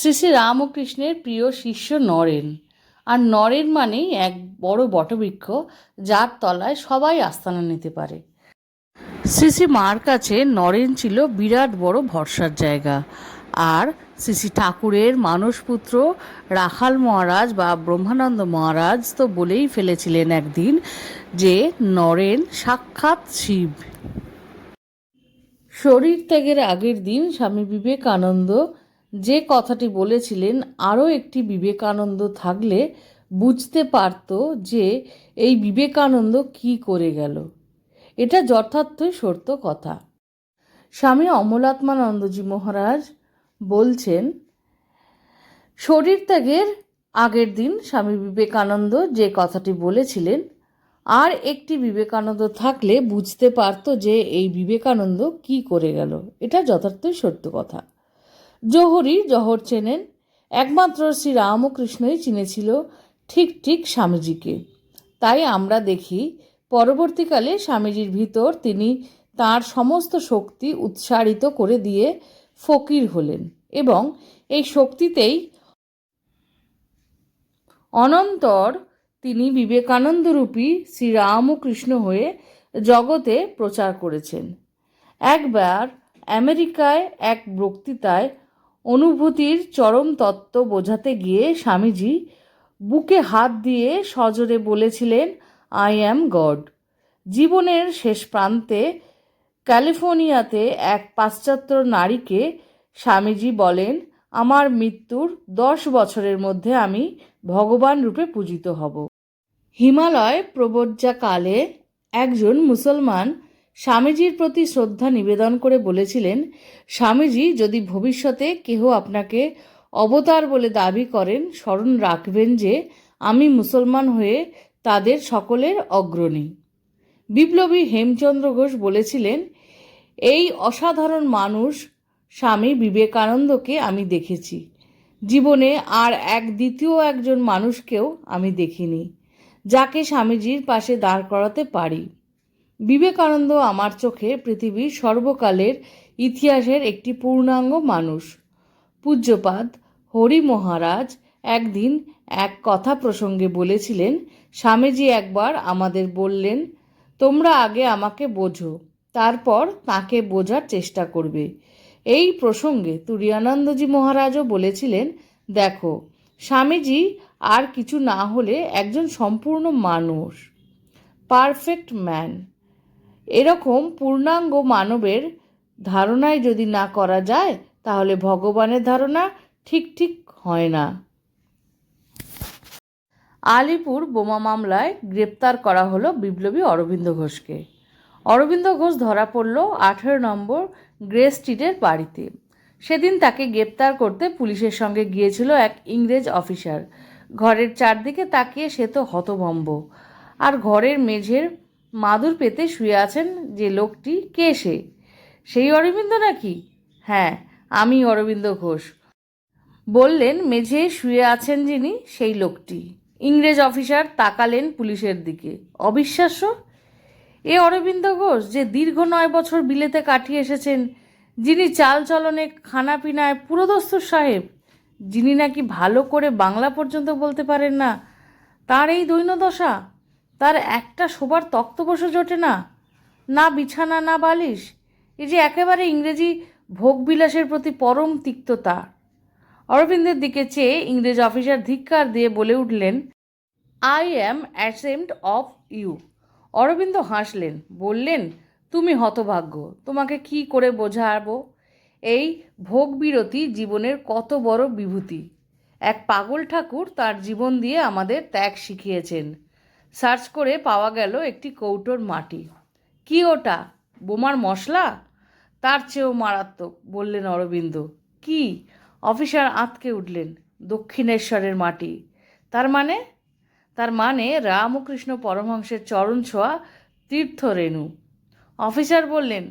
শ্রী শ্রী রামকৃষ্ণের প্রিয় শিষ্য নরেন। আর নরেন মানেই এক বড় বটবৃক্ষ, যার তলায় সবাই আস্তানা নিতে পারে। শ্রী শ্রী মার কাছে নরেন ছিল বিরাট বড় ভরসার জায়গা। আর শ্রী শ্রী ঠাকুরের মানসপুত্র রাখাল মহারাজ বা ব্রহ্মানন্দ মহারাজ তো বলেই ফেলেছিলেন একদিন যে নরেন সাক্ষাৎ শিব। শরীর ত্যাগের আগের দিন স্বামী বিবেকানন্দ যে কথাটি বলেছিলেন, আরও একটি বিবেকানন্দ থাকলে বুঝতে পারত যে এই বিবেকানন্দ কি করে গেল। এটা যথার্থই সত্য কথা। স্বামী অমলাত্মানন্দজি মহারাজ বলছেন, শরীর ত্যাগের আগের দিন স্বামী বিবেকানন্দ যে কথাটি বলেছিলেন, আর একটি বিবেকানন্দ থাকলে বুঝতে পারত যে এই বিবেকানন্দ কি করে গেল। এটা যথার্থই সত্য কথা। জহরি জহর চেনেন। একমাত্র শ্রী রামকৃষ্ণই চিনেছিল ঠিক ঠিক স্বামীজিকে। তাই আমরা দেখি, পরবর্তীকালে স্বামীজির ভিতর তিনি তার সমস্ত শক্তি উৎসারিত করে দিয়ে ফকির হলেন এবং এই শক্তিতেই অনন্তর তিনি বিবেকানন্দরূপী শ্রীরামকৃষ্ণ হয়ে জগতে প্রচার করেছেন। একবার আমেরিকায় এক বক্তৃতায় অনুভূতির চরম তত্ত্ব বোঝাতে গিয়ে স্বামীজি বুকে হাত দিয়ে সজোরে বলেছিলেন আই অ্যাম গড জীবনের শেষ প্রান্তে ক্যালিফোর্নিয়াতে এক পাশ্চাত্য নারীকে স্বামীজি বলেন, আমার মৃত্যুর দশ বছরের মধ্যে আমি ভগবান রূপে পূজিত হব। হিমালয় প্রবজ্জাকালে একজন মুসলমান স্বামীজির প্রতি শ্রদ্ধা নিবেদন করে বলেছিলেন, স্বামীজি, যদি ভবিষ্যতে কেহ আপনাকে অবতার বলে দাবি করেন, স্মরণ রাখবেন যে আমি মুসলমান হয়ে তাদের সকলের অগ্রণী। বিপ্লবী হেমচন্দ্র ঘোষ বলেছিলেন, এই অসাধারণ মানুষ স্বামী বিবেকানন্দকে আমি দেখেছি। জীবনে আর এক দ্বিতীয় একজন মানুষকেও আমি দেখিনি, যাকে স্বামীজির পাশে দাঁড় করাতে পারি। বিবেকানন্দ আমার চোখে পৃথিবীর সর্বকালের ইতিহাসের একটি পূর্ণাঙ্গ মানুষ। পূজ্যপাদ হরি মহারাজ একদিন এক কথা প্রসঙ্গে বলেছিলেন, স্বামীজি একবার আমাদের বললেন, তোমরা আগে আমাকে বোঝো, তারপর তাকে বোঝার চেষ্টা করবে এই প্রসঙ্গে তুরিয়ানন্দজি মহারাজও বলেছিলেন, দেখো, স্বামীজি আর কিছু না হলে একজন সম্পূর্ণ মানুষ, পারফেক্ট ম্যান। এরকম পূর্ণাঙ্গ মানবের ধারণায় যদি না করা যায়, তাহলে ভগবানের ধারণা ঠিক ঠিক হয় না। আলিপুর বোমা মামলায় গ্রেপ্তার করা হলো বিপ্লবী অরবিন্দ ঘোষকে। অরবিন্দ ঘোষ ধরা পড়ল আঠেরো নম্বর গ্রে স্ট্রিটের বাড়িতে। সেদিন তাকে গ্রেপ্তার করতে পুলিশের সঙ্গে গিয়েছিল এক ইংরেজ অফিসার। ঘরের চারদিকে তাকিয়ে সে তো হতভম্ব। আর ঘরের মেঝের মাদুর পেতে শুয়ে আছেন যে লোকটি কে সে? সেই অরবিন্দ নাকি? হ্যাঁ আমি অরবিন্দ ঘোষ। বললেন, মেঝে শুয়ে আছেন যিনি, সেই লোকটি। ইংরেজ অফিসার তাকালেন পুলিশের দিকে। অবিশ্বাস্য? এ অরবিন্দ ঘোষ, যে দীর্ঘ নয় বছর বিলেতে কাটিয়ে এসেছেন, যিনি চাল চলনে খানাপিনায় পুরোদস্তুর সাহেব, যিনি নাকি ভালো করে বাংলা পর্যন্ত বলতে পারেন না, তার এই দৈন্যদশা তার একটা শোবার তক্ত বসে জোটে না। না বিছানা, না বালিশ। এই যে একেবারে ইংরেজি ভোগবিলাসের প্রতি পরম তিক্ততা। অরবিন্দের দিকে চেয়ে ইংরেজ অফিসার ধিক্কার দিয়ে বলে উঠলেন I am ashamed of you Aurobindo হাসলেন, বললেন, তুমি হতভাগ্য। তোমাকে কি করে বোঝাবো? এই ভোগ বিরতি জীবনের কত বড় বিভূতি। এক পাগল ঠাকুর তার জীবন দিয়ে আমাদের ত্যাগ শিখিয়েছেন। সার্চ করে পাওয়া গেল একটি কৌটোর মাটি। কি ওটা? বোমার মশলা? তার চেয়েও মারাত্মক, বললেন অরবিন্দ। কি? অফিসার আঁতকে উঠলেন, দক্ষিণেশ্বরের মাটি। তার মানে? তার মানে রামকৃষ্ণ পরমহংসের চরণ ছোঁয়া তীর্থ রেণু অফিসার বললেন,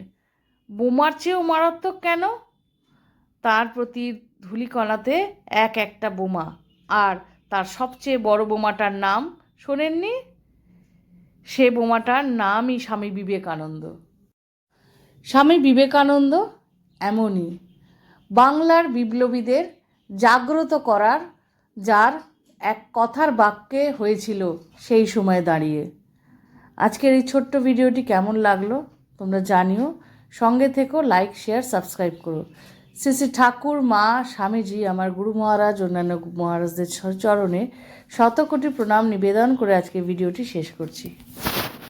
বোমার চেয়েও মারাত্মক কেন? তার প্রতি ধূলিকণাতে এক একটা বোমা, আর তার সবচেয়ে বড় বোমাটার নাম শোনেননি? সে বোমাটার নামই স্বামী বিবেকানন্দ। স্বামী বিবেকানন্দ এমনই বাংলার বিপ্লবীদের জাগ্রত করার যার এক কথার বাক্যে হয়েছিল সেই সময় দাঁড়িয়ে। আজকের এই ছোট্ট ভিডিওটি কেমন লাগল তোমরা জানিও। সঙ্গে থেকো লাইক শেয়ার সাবস্ক্রাইব করো। শ্রী শ্রী ঠাকুর মা স্বামীজি, আমার গুরু মহারাজ, অন্যান্য মহারাজদের চরণে শতকোটি প্রণাম নিবেদন করে আজকে ভিডিওটি শেষ করছি।